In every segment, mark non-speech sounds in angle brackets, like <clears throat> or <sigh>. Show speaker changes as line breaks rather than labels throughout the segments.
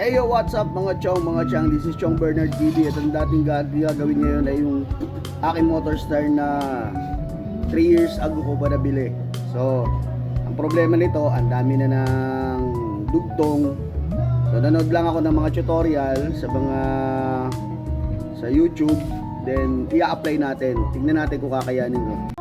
Hey yo, what's up mga chong, mga chang? This is Chong Bernard TV at ang dating ga- gagawin ngayon ay yung aking Motorstar na 3 years ago ko pa nabili. So, ang problema nito, ang dami na ng dugtong. So, nanood lang ako ng mga tutorial sa mga sa YouTube. Then, i-apply natin. Tingnan natin kung kakayanin ko.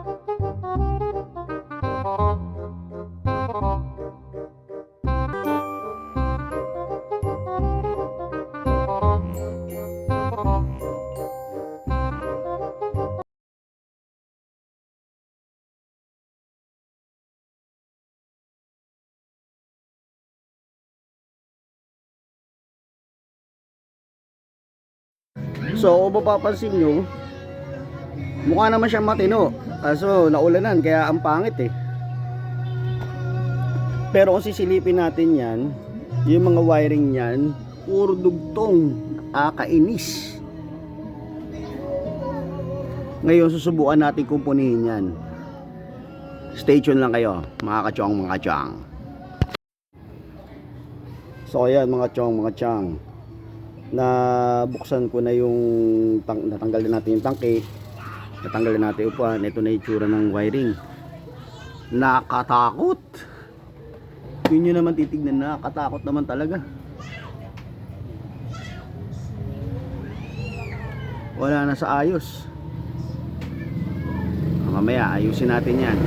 So, kung mapapansin nyo, mukha naman siyang matino. Kaso, naulanan, kaya ang pangit eh. Pero kung sisilipin natin yan, yung mga wiring yan, puro dugtong, nakakainis. Ngayon, susubukan natin kumpunihin yan. Stay tuned lang kayo, mga kachong, mga kachang. So, ayan, mga chong, mga chang na buksan ko na yung tang natanggal na natin yung tangke. Natanggal na natin upuan. Ito na yung tsura ng wiring. Nakatakot yun nyo naman titignan. Nakatakot naman talaga. Wala na sa ayos. Ah, mamaya ayusin natin yan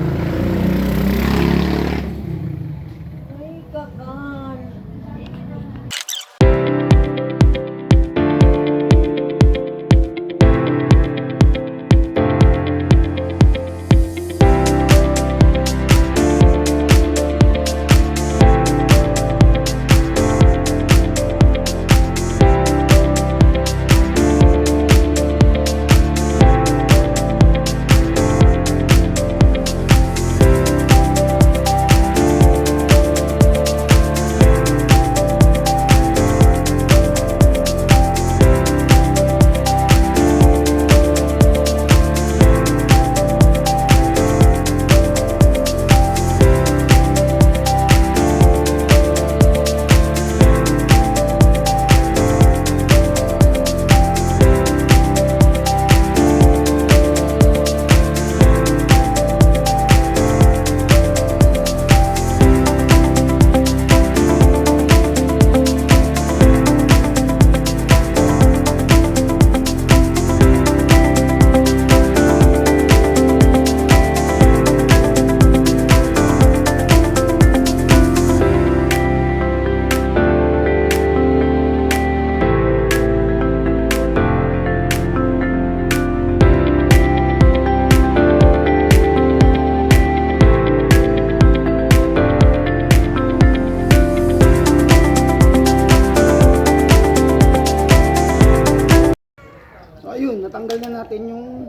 natin yung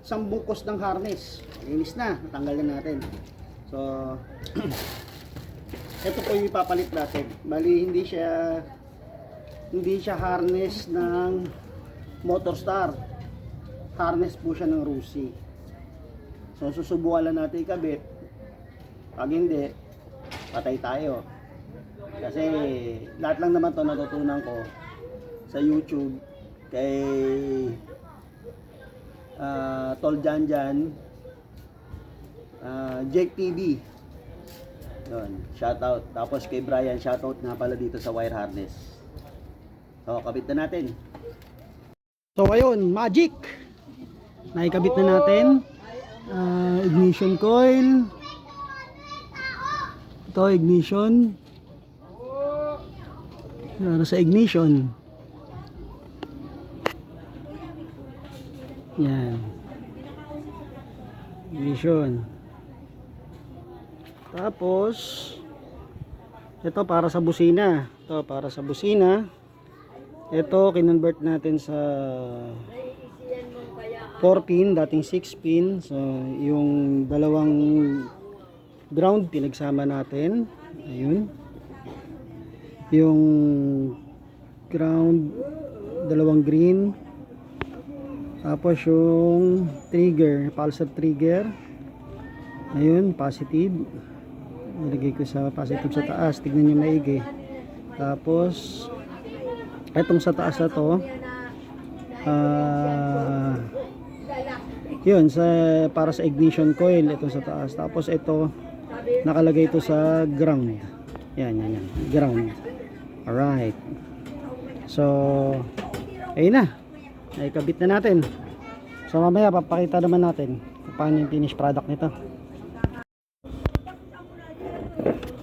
isang bungkos ng harness. Linis na, natanggal na natin. So, <clears throat> ito po yung ipapalit natin. Bali, hindi siya hindi siya harness ng Motorstar. Harness po siya ng Rusi. So, susubukan lang natin ikabit. Pag hindi, patay tayo. Kasi lahat lang naman to natutunan ko sa YouTube kay Tol Jan Jan. Ah, Jake TV yun, shoutout. Tapos kay Brian shoutout nga pala dito sa wire harness. So kabit na natin. So ayun magic. Naikabit na natin. Ah, ignition coil. Ito ignition. Para sa ignition. Yan. Ignition. Tapos, ito para sa busina. Ito para sa busina. Ito, kinonvert natin sa 4 pin, dating 6 pin. So, yung dalawang ground pinagsama natin. Ayun. Yung ground, dalawang green, tapos yung trigger, pulsar trigger. Ayun, positive. Nilagay ko sa positive sa taas. Tignan nyo maigi. Tapos,
Etong sa taas na to, ah, yun, sa, para sa ignition coil, itong sa taas. Tapos ito, nakalagay ito sa ground. Yan, yan, yan. Ground. Alright. So, ayun na. Naikabit na natin. So, mamaya papakita naman natin kung paano yung finished product nito.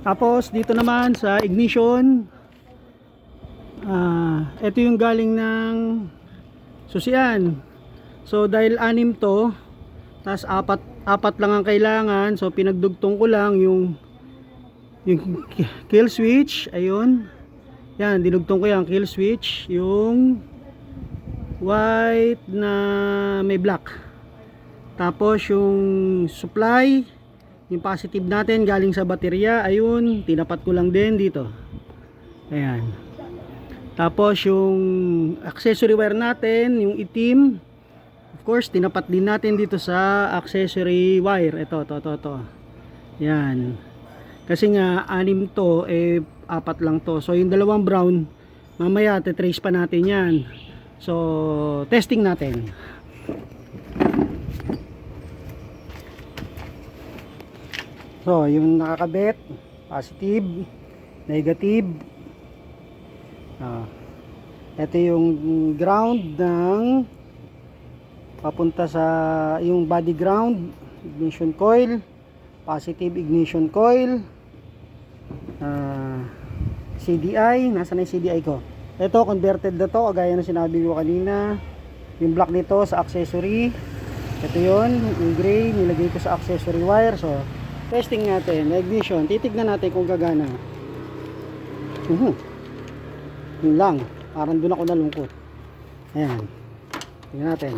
Tapos, dito naman sa ignition, ah, ito yung galing ng susian. So, dahil anim to, tas apat, apat lang ang kailangan. So, pinagdugtong ko lang yung yung kill switch. Ayun. Yan, dinugtong ko yung kill switch. Yung white na may black. Tapos, yung supply, yung positive natin galing sa baterya. Ayun, tinapat ko lang din dito. Ayan. Tapos, yung accessory wire natin, yung itim, Of course, tinapat din natin dito sa accessory wire. Ito, to, to, to. Yan. Kasi nga, anim to, eh, apat lang to. So, yung dalawang brown, mamaya, tetrace pa natin yan. So, testing natin. So, yung nakakabit, positive, negative. Ah. Ito yung ground ng papunta sa yung body ground ignition coil positive ignition coil ah, CDI nasa na yung CDI ko ito converted na to gaya ng sinabi ko kanina. Yung black nito sa accessory. Ito yon yung gray nilagay ko sa accessory wire. So testing natin ignition titignan natin kung gagana. Uhum yun lang. Parang doon ako nalungkot. Ayan. Tingnan natin.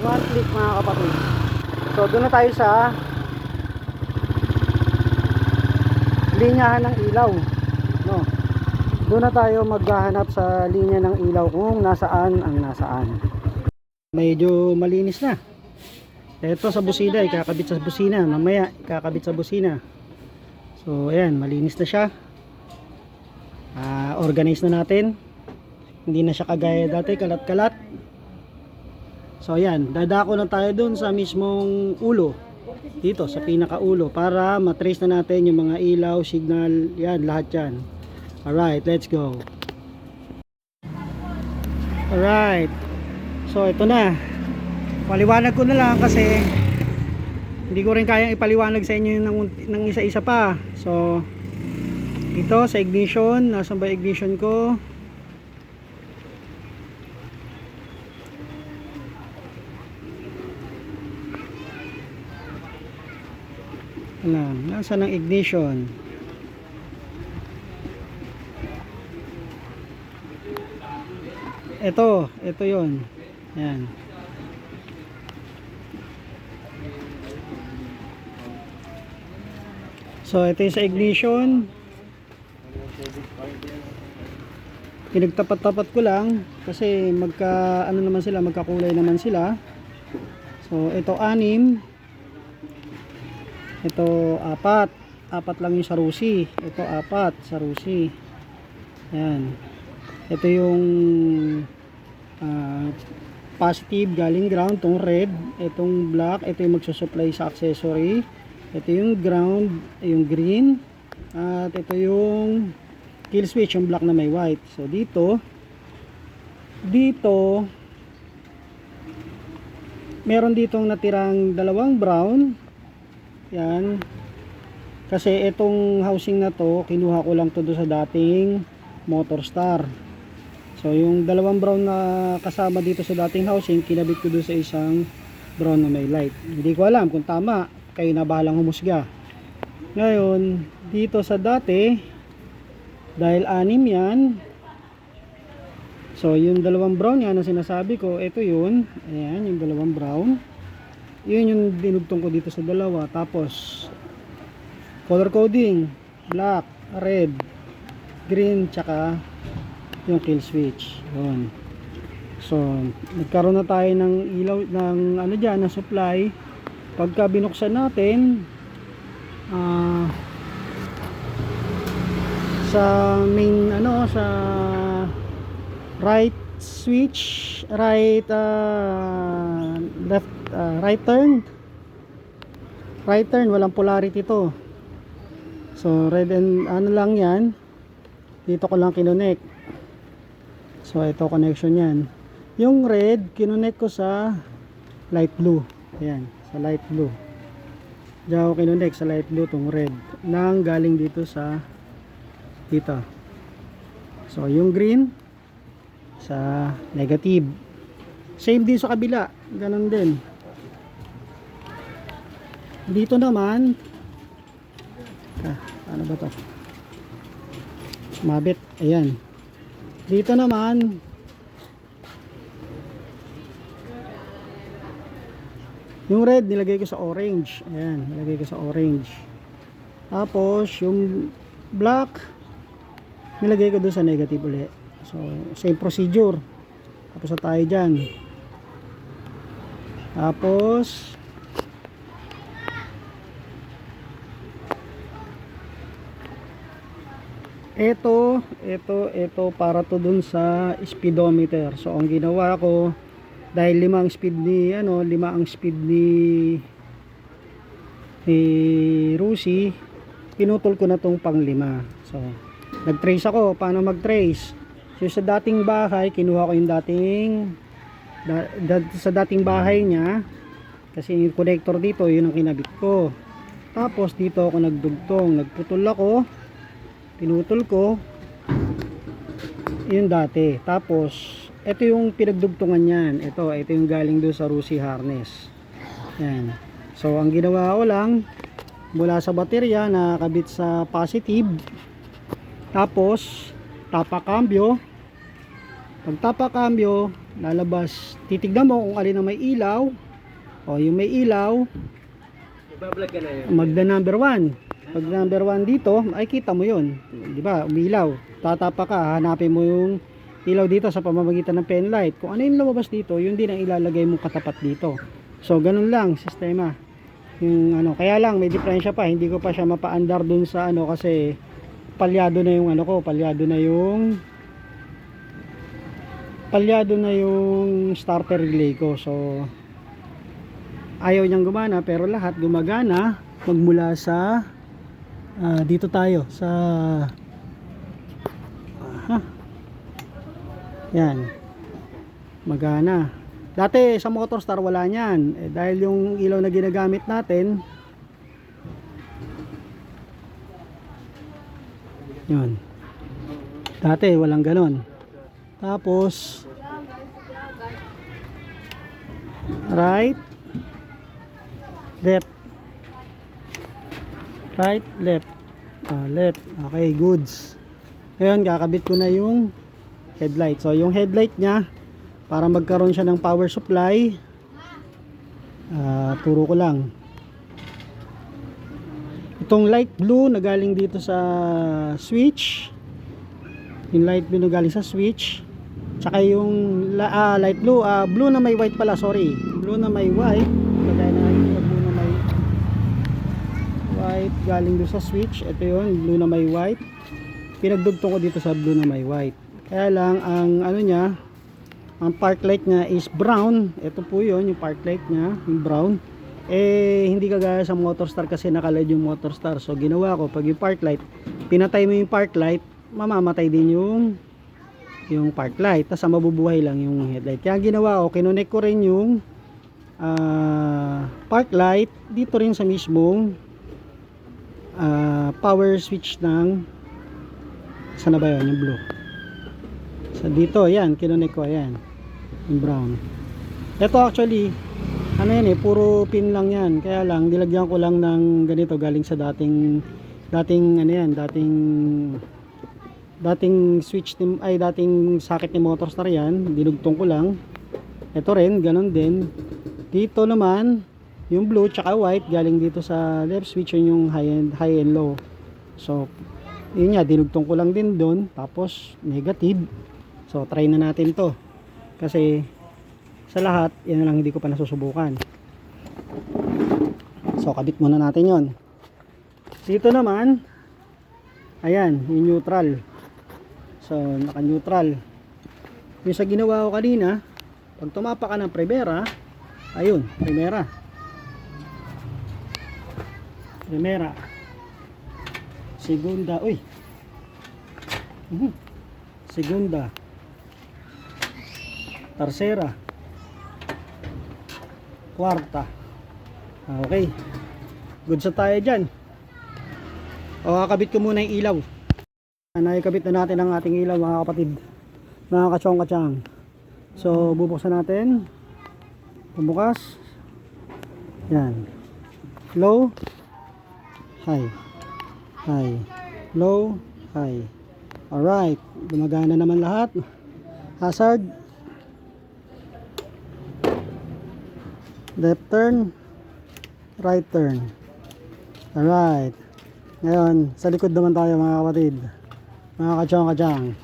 One click mga kapatid. So doon na tayo sa linyahan ng ilaw. No. Doon na tayo maghahanap sa linya ng ilaw kung nasaan ang nasaan. Medyo malinis na. Ito sa busina ikakabit sa busina. Mamaya ikakabit sa busina. So ayan malinis na siya. Ah, organize na natin. Hindi na siya kagaya dati kalat kalat So ayan, dadako na tayo dun sa mismong ulo. Dito sa pinakaulo para matrace na natin yung mga ilaw, signal, yan, lahat yan. Alright, let's go. Alright. So ito na. Paliwanag ko na lang kasi hindi ko rin kayang ipaliwanag sa inyo ng, ng isa-isa pa. So ito sa ignition, nasan ba ignition ko? Ano, nasa ng ignition? Ito, ito 'yon. Yan. So, ito yung sa ignition. Pinagtapat-tapat ko lang kasi magka ano naman sila, magkakulay naman sila. So, ito anim. Ito apat. Apat lang yung sarusi. Ito apat sarusi. Yan. Ito yung ah, positive galing ground. Itong red. Itong black. Ito yung magsusupply sa accessory. Ito yung ground. Yung green. At ito yung kill switch. Yung black na may white. So dito. Dito. Meron ditong natirang dalawang brown. Yan. Kasi itong housing na to, kinuha ko lang to do sa dating Motor Star. So yung dalawang brown na kasama dito sa dating housing, kinabit ko doon sa isang brown na may light. Hindi ko alam kung tama, kayo na bahalang humusga. Ngayon, dito sa dati, dahil anim yan, so yung dalawang brown yan na sinasabi ko, ito yun, ayan, yung dalawang brown yun yung dinugtong ko dito sa dalawa. Tapos color coding black, red green, tsaka yung kill switch. Yun. So nagkaroon na tayo ng ilaw ng ano dyan, ng supply. Pagka binuksan natin ah sa main ano sa right switch right uh, left uh, right turn. Right turn walang polarity to. So red and ano lang yan. Dito ko lang kinonek so ito connection yan. Yung red kinonek ko sa light blue. Ayan sa light blue. Diyan ako kinonek sa light blue tong red nang galing dito sa dito. So yung green sa negative. Same din sa kabila. Ganun din. Dito naman ah, ano ba to? Mabit. Ayan. Dito naman yung red nilagay ko sa orange. Ayan nilagay ko sa orange. Tapos yung black nilagay ko doon sa negative ulit so same procedure. Tapos na tayo dyan. Tapos ito ito ito para to dun sa speedometer. So ang ginawa ko dahil lima ang speed ni ano lima ang speed ni ni Rusi pinutol ko na tong pang lima so nag-trace ako. Paano mag-trace so sa dating bahay kinuha ko yung dating da, da- sa dating bahay niya. Kasi yung connector dito yun ang kinabit ko. Tapos dito ako nagdugtong. Nagputol ako. Pinutol ko. Yun dati. Tapos ito yung pinagdugtungan yan ito ito yung galing doon sa Rusi harness. Yan. So ang ginawa ko lang mula sa baterya na kabit sa positive. Tapos tapa cambio pag tapa cambio lalabas. Titignan mo kung alin ang may ilaw. O yung may ilaw
Ibablog ka na yun.
magda number 1 pag number 1 dito makikita mo yun. Di ba? Umilaw tatapa ka hanapin mo yung ilaw dito sa pamamagitan ng pen light. Kung ano yung lumabas dito yun din ang ilalagay mong katapat dito. So ganun lang sistema. Yung ano kaya lang may diferensya pa. Hindi ko pa siya mapaandar dun sa ano kasi palyado na yung ano ko palyado na yung palyado na yung starter relay ko so ayaw niyang gumana pero lahat gumagana magmula sa ah, dito tayo sa aha. Yan. Magana. Dati sa motor star wala niyan. Eh, dahil yung ilaw na ginagamit natin yun. Dati walang ganon tapos right left. Right left. Ah, left. Okay goods. Ngayon kakabit ko na yung headlight. So yung headlight nya para magkaroon siya ng power supply ah, turo ko lang. Itong light blue na galing dito sa switch yung light blue na galing sa switch tsaka yung ah, light blue ah, blue na may white pala sorry. Blue na may white. Kagaya na yung blue na may white. Galing doon sa switch. Ito yun blue na may white. Pinagdugtong ko dito sa blue na may white. Kaya lang ang ano niya ang park light niya is brown. Ito po yun yung park light niya yung brown. Eh hindi kagaya sa motor star kasi nakaled yung motor star. So ginawa ko pag yung park light pinatay mo yung park light mamamatay din yung yung park light tapos mabubuhay lang yung headlight. Kaya ginawa ko kinonek ko rin yung ah, park light dito rin sa mismong ah, power switch ng sana ba yun? Yung blue. So dito yan kinonek ko yan yung brown. Ito actually ano yan eh puro pin lang yan. Kaya lang nilagyan ko lang ng ganito galing sa dating dating ano yan dating dating switch ni, ay dating socket ni motor star yan dinugtong ko lang. Ito rin ganun din. Dito naman yung blue tsaka white galing dito sa left switch yun yung high and, high and low. So yun nga dinugtong ko lang din doon tapos negative. So try na natin to. Kasi sa lahat yan na lang hindi ko pa nasusubukan. So kabit muna natin yon dito naman Ayan, yung neutral. So, naka-neutral. Yung sa ginawa ko kanina, pag tumapa ka ng primera, ayun, primera. Primera. Segunda, uy. Mhm. Segunda. Tercera. Kwarta. Ah, Okay. Good sa tayo dyan. O, kakabit ko muna yung ilaw. Nakikabit na natin ang ating ilaw mga kapatid. Mga kachong-kachang. So, bubuksan natin. Pumukas. Yan. Low. High. High. Low. High. Alright. Gumagana naman lahat. Hazard. Left turn. Right turn. Alright. Ngayon, sa likod naman tayo mga kapatid. Mga kachong-kachang.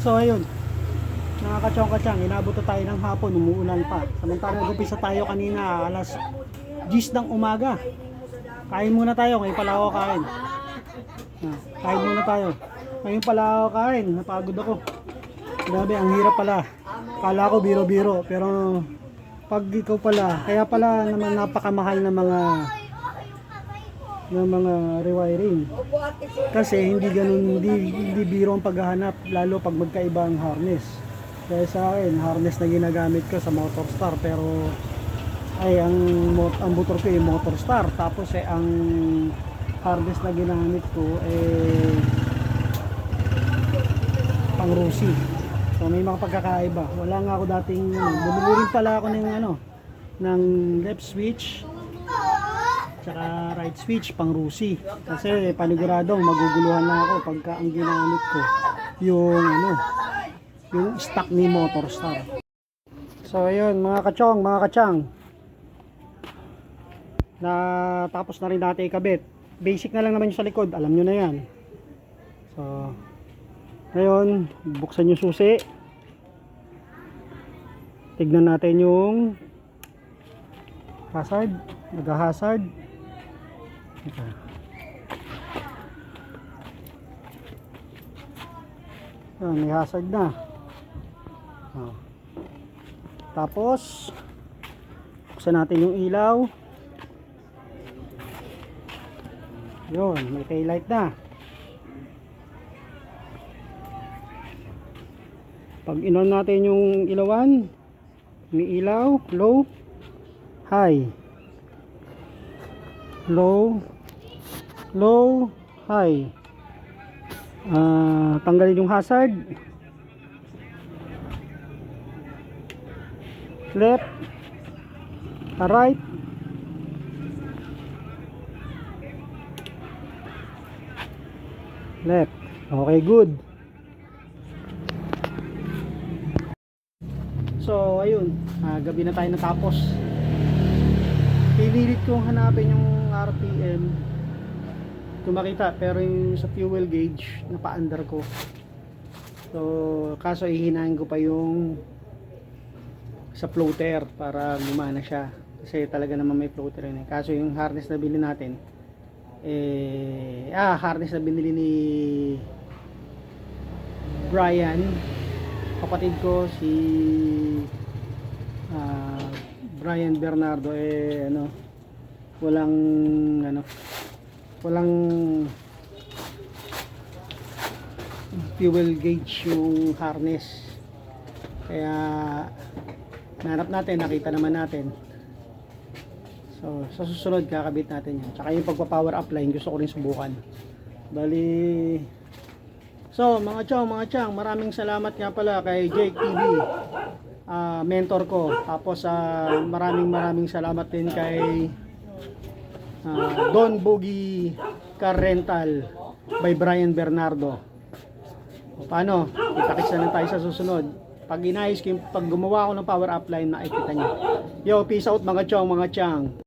So ayun, kachong-kachang, inabot na tayo ng hapon, umuulan pa. Samantala nag-umpisa tayo kanina, alas 10 ng umaga. Kain muna tayo, ngayon pala ako kain. Ah, kain muna tayo. Ngayon pala ako kain, napagod ako. Grabe, ang hirap pala. Kala ko biro-biro, pero pag ikaw pala, kaya pala naman napakamahal ng mga ng mga rewiring. Kasi hindi ganun, hindi, hindi biro ang paghahanap, lalo pag magkaiba ang harness. Kaya sa akin, harness na ginagamit ko sa Motor Star, pero ay ang ang motor ko ay Motor Star, tapos eh ang harness na ginamit ko eh pang Rusi. So may mga pagkakaiba. Wala nga ako dating ano, bumili rin pala ako ng ano ng left switch tsaka right switch pang Rusi kasi paniguradong maguguluhan na ako pagka ang ginamit ko yung ano yung stock ni Motorstar so ayun mga kachong mga kachang. Na tapos na rin natin ikabit. Basic na lang naman yung sa likod alam nyo na yan. So ngayon buksan yung susi. Tignan natin yung hazard nag-hazard. Ito. Ayan, may hazard na. Oh. Tapos, buksan natin yung ilaw. Yun, may taillight na. Pag inon natin yung ilawan, may ilaw, low, high. Low, low, high. Ah, tanggalin yung hazard. Left, ah, right. Left. Okay, good. So, ayun. ah, gabi na tayo natapos. Pinilit kong hanapin yung RPM kung makita pero yung sa fuel gauge napa-under ko so kaso ihinahin ko pa yung sa floater para gumana siya. Kasi talaga naman may floater yun eh. kaso yung harness na binili natin eh ah harness na binili ni Brian. Kapatid ko si ah, Brian Bernardo eh ano walang ano walang fuel gauge yung harness. Kaya nanap natin nakita naman natin so sa susunod kakabit natin yan tsaka yung pagpa power up line gusto ko rin subukan bali so mga chong mga chang maraming salamat nga pala kay Jake TV ah, mentor ko tapos ah, maraming maraming salamat din kay Ah, Don Boogie Car Rental by Brian Bernardo. O, paano? Itakis na tayo sa susunod. Pag inayos ko pag gumawa ako ng power up line, nakikita nyo. Yo, peace out mga chong, mga chang.